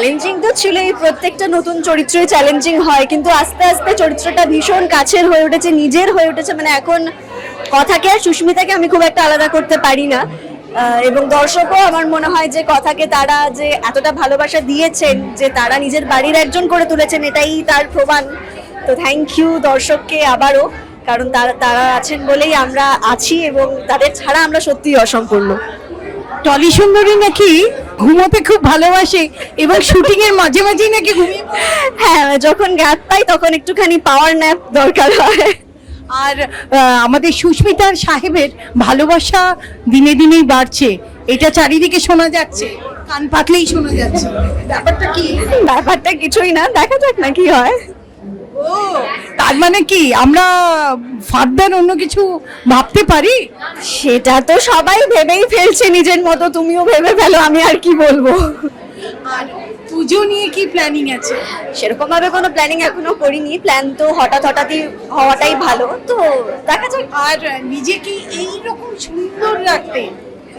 Challenging তো ছিল এই প্রত্যেকটা নতুন চরিত্রই চ্যালেঞ্জিং হয়, কিন্তু আস্তে আস্তে চরিত্রটা ভীষণ কাছের হয়ে উঠেছে, নিজের হয়ে উঠেছে মানে এখন কথাকে আর সুস্মিতাকে আমি খুব একটা আলাদা করতে পারি না। এবং দর্শকও আমার মনে হয় যে কথাকে তারা যে এতটা ভালোবাসা দিয়েছেন, যে তারা নিজের বাড়ির একজন করে তুলেছেন, এটাই তার প্রমাণ। তো থ্যাংক ইউ দর্শককে আবারও, কারণ তারা তারা আছেন বলেই আমরা আছি এবং তাদের ছাড়া আমরা সত্যিই অসম্পূর্ণ। টলি সুন্দরী নাকি ঘুমোতে খুব ভালোবাসে এবং শুটিং এর মাঝে মাঝেই নাকি ঘুমিয়ে হ্যাঁ যখন গ্যাপ পাই তখন একটুখানি পাওয়ার ন্যাপ দরকার হয়। আর আমাদের সুস্মিতার সাহেবের ভালোবাসা দিনে দিনেই বাড়ছে। এটা চারিদিকে শোনা যাচ্ছে কান পাতলেই শোনা যাচ্ছে। ব্যাপারটা কি? ব্যাপারটা কিছুই না দেখা যাক না কি হয়। তার মানে কি আমরা ফার্দার অন্য কিছু ভাবতে পারি? সেটা তো সবাই ভেবেই ফেলছে নিজের মতো তুমিও ভেবে ফেলো আমি আর কি বলব? আর পুজো নিয়ে কি প্ল্যানিং আছে? সেরকম ভাবে কোনো প্ল্যানিং এখনও করিনি প্ল্যান তো হঠাৎ হঠাৎই হওয়াটাই ভালো তো দেখা যাক। আর নিজেকে এই রকম সুন্দর রাখতে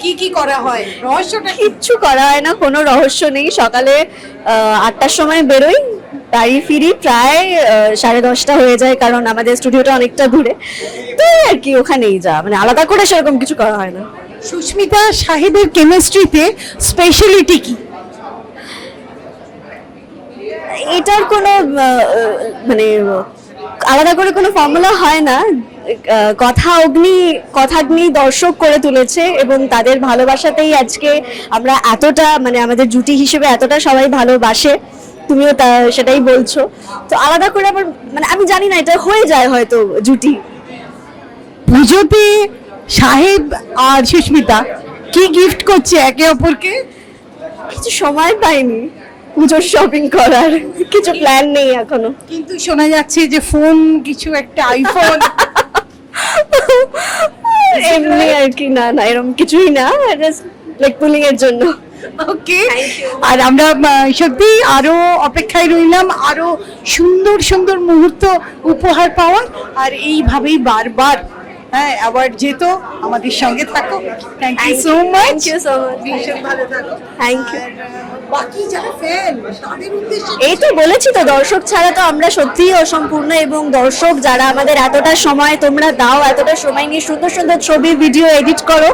কি কি করা হয়? রহস্যটা কিচ্ছু করা হয় না কোনো রহস্য নেই সকালে আটটার সময় বেরোই বাড়ি ফিরি প্রায় সাড়ে দশটা হয়ে যায় কারণ আমাদের স্টুডিওটা অনেকটা দূরে তো আর কি ওখানেই যা মানে আলাদা করে সেরকম কিছু করা হয় না। সুস্মিতা সাহেবের কেমিস্ট্রিতে স্পেশালিটি কি? এটার কোনো মানে আলাদা করে কোনো ফর্মুলা হয় না। কথা অগ্নি কথাগ্নি দর্শক করে তুলেছে এবং তাদের ভালোবাসাতেই আজকে আমরা এতটা মানে আমাদের জুটি হিসেবে এতটা সবাই ভালোবাসে। তুমিও তা সেটাই বলছো। তো আলাদা করে আবার মানে আমি জানি না এটা হয়ে যায় হয়তো জুটি। পুজোতে সাহেব আর সুস্মিতা কি গিফট করছে একে অপরকে? কিছু সময় পাইনি পুজোর শপিং করার। কিছু প্ল্যান নেই এখনও। কিন্তু শোনা যাচ্ছে যে ফোন কিছু একটা আইফোন এমনি আর কি না না এরকম কিছুই না লেগ পুলিং এর জন্য। ওকে আর আমরা সত্যি আরও অপেক্ষায় রইলাম আরও সুন্দর সুন্দর মুহূর্ত উপহার পাওয়ার। আর এইভাবেই বারবার হ্যাঁ অ্যাওয়ার্ড যেত আমাদের সঙ্গে থাকো। থ্যাংক ইউ সো মাচ ভীষণ ভালো থাকো। থ্যাংক ইউ বাকি যারা ফ্যান তাদের উদ্দেশ্যে এই তো বলেছি তো দর্শক ছাড়া তো আমরা সত্যিই অসম্পূর্ণ এবং দর্শক যারা আমাদের এতটা সময় তোমরা দাও এতটা সময় নিয়ে সুন্দর সুন্দর ছবি ভিডিও এডিট করো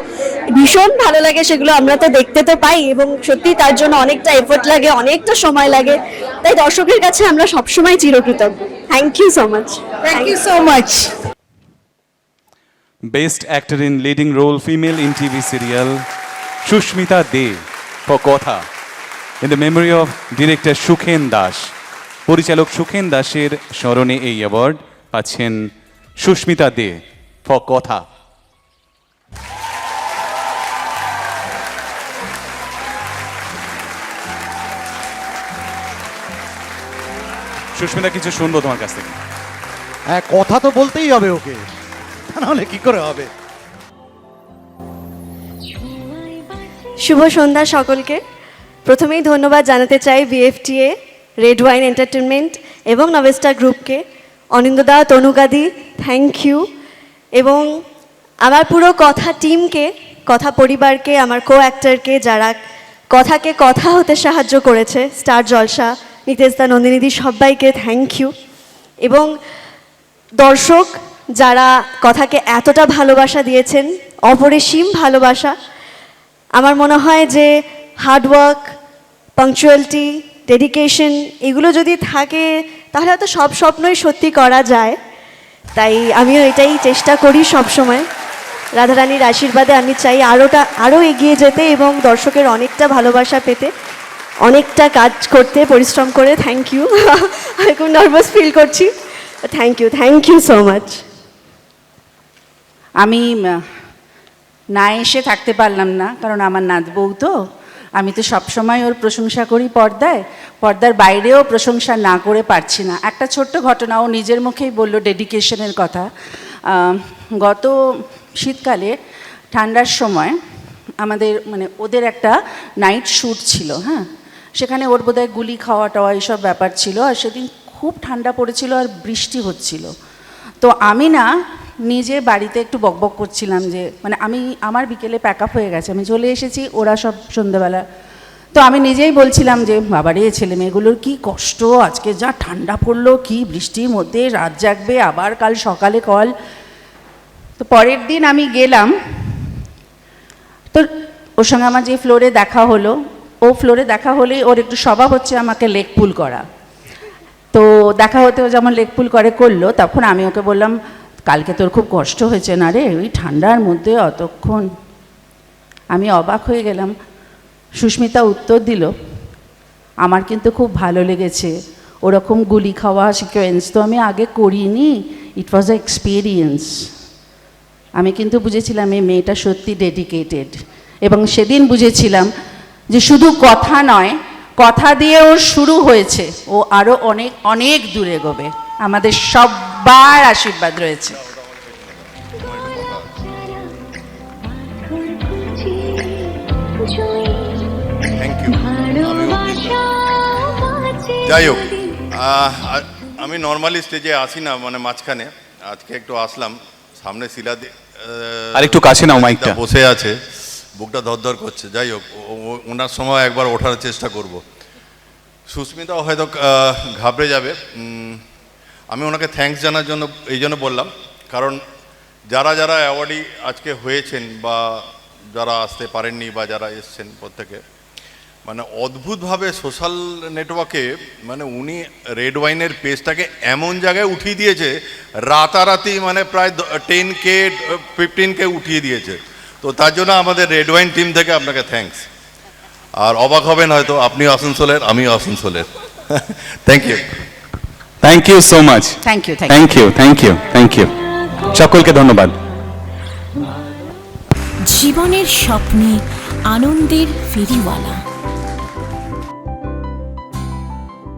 ভীষণ ভালো লাগে সেগুলো আমরা তো দেখতে তো পাই এবং সত্যি তার জন্য অনেকটা এফোর্ট লাগে অনেকটা সময় লাগে। তাই দর্শকের কাছে আমরা সবসময় চিরকৃতজ্ঞ। Thank you so much thank you so much best actor in leading role female in TV serial Susmita Dey for Kotha. In the memory of director Sukhen Das পরিচালক সুখেন দাসের স্মরণে এই অ্যাওয়ার্ড পাচ্ছেন সুস্মিতা দে ফর কথা। সুস্মিতা কিছু শুনব তোমার কাছ থেকে? হ্যাঁ কথা তো বলতেই হবে ওকে। নাহলে কি করে হবে? শুভ সন্ধ্যা সকলকে। প্রথমেই ধন্যবাদ জানাতে চাই বিএফটিএ রেড ওয়াইন এন্টারটেনমেন্ট এবং নভেস্টার গ্রুপকে অনিন্দদা তনুগাদি থ্যাংক ইউ এবং আমার পুরো কথা টিমকে কথা পরিবারকে, আমার কো অ্যাক্টরকে যারা কথাকে কথা হতে সাহায্য করেছে স্টার জলসা নিতেশদা নন্দিনীদি সবাইকে থ্যাংক ইউ এবং দর্শক যারা কথাকে এতটা ভালোবাসা দিয়েছেন, অপরিসীম ভালোবাসা, আমার মনে হয় যে হার্ডওয়ার্ক পাংচুয়ালিটি ডেডিকেশন এগুলো যদি থাকে, তাহলে হয়তো সব স্বপ্নই সত্যি করা যায়। তাই আমিও এটাই চেষ্টা করি সব সময় রাধারানীর আশীর্বাদে আমি চাই আরোটা আরও এগিয়ে যেতে এবং দর্শকের অনেকটা ভালোবাসা পেতে, অনেকটা কাজ করতে, পরিশ্রম করে। থ্যাংক ইউ আমি খুব নার্ভাস ফিল করছি। Thank you thank you so much আমি না এসে থাকতে পারলাম না, কারণ আমার নাত বউ তো আমি তো সবসময় ওর প্রশংসা করি পর্দায়। পর্দার বাইরেও প্রশংসা না করে পারছি না। একটা ছোট্ট ঘটনা, ও নিজের মুখেই বলল ডেডিকেশনের কথা। গত শীতকালে ঠান্ডার সময় আমাদের মানে ওদের একটা নাইট শ্যুট ছিল হ্যাঁ? সেখানে ওর বোধহয় গুলি খাওয়া টাওয়া এইসব ব্যাপার ছিল, আর সেদিন খুব ঠান্ডা পড়েছিল আর বৃষ্টি হচ্ছিল। তো আমি না নিজে বাড়িতে একটু বকবক করছিলাম যে মানে আমি, আমার বিকেলে প্যাক আপ হয়ে গেছে, আমি চলে এসেছি, ওরা সব সন্ধ্যেবেলা। তো আমি নিজেই বলছিলাম যে, বাবারে ছেলে মেয়েগুলোর কি কষ্ট? আজকে যা ঠান্ডা পড়ল, কি বৃষ্টির মধ্যে, রাত জাগবে, আবার কাল সকালে কল তো পরের দিন আমি গেলাম। তো ওর সঙ্গে আমার যে ফ্লোরে দেখা হলো, ও ফ্লোরে দেখা হলেই ওর একটু স্বভাব হচ্ছে আমাকে লেগ পুল করা। তো দেখা হতে ও যেমন লেগ পুল করে করল, তখন আমি ওকে বললাম কালকে তোর খুব কষ্ট হয়েছে না রে? ওই ঠান্ডার মধ্যে অতক্ষণ আমি অবাক হয়ে গেলাম। সুস্মিতা উত্তর দিল, আমার কিন্তু খুব ভালো লেগেছে। ওরকম গুলি খাওয়া, সিকোয়েন্স তো আমি আগে করিনি। ইট ওয়াজ এক্সপিরিয়েন্স আমি কিন্তু বুঝেছিলাম এই মেয়েটা সত্যি ডেডিকেটেড এবং সেদিন বুঝেছিলাম যে শুধু কথা নয়, কথা দিয়ে ওর শুরু হয়েছে। ও আরও অনেক অনেক দূরে এগোবে। আমাদের সবার আশীর্বাদ রয়েছে। থ্যাংক ইউ যাই হোক আমি নর্মালি স্টেজে আসি না মানে মাঝখানে। আজকে একটু আসলাম সামনে শিলা আর একটু কাছে নাও মাইকটা। বসে আছে বুকটা ধরধর করছে। যাই হোক ওনার সময় একবার ওঠার চেষ্টা করব। সুস্মিতা হয়তো ঘাবড়ে যাবে। আমি ওনাকে থ্যাঙ্কস জানার জন্য, এই জন্য বললাম। কারণ যারা যারা অ্যাওয়ার্ডই আজকে হয়েছেন বা যারা আসতে পারেননি বা যারা এসছেন প্রত্যেকে মানে অদ্ভুতভাবে সোশ্যাল নেটওয়ার্কে মানে উনি রেড ওয়াইনের পেজটাকে এমন জায়গায় উঠিয়ে দিয়েছে, রাতারাতি মানে প্রায় টেন কে ফিফটিন কে উঠিয়ে দিয়েছে। তো তার জন্য আমাদের রেড ওয়াইন টিম থেকে আপনাকে থ্যাঙ্কস আর অবাক হবেন হয়তো, আপনিও আসানসোলের, আমিও আসানসোলের। Thank you thank you so much thank you thank you thank you thank you সকলকে ধন্যবাদ। জীবনের স্বপ্নে আনন্দের ফেরিওয়ালা।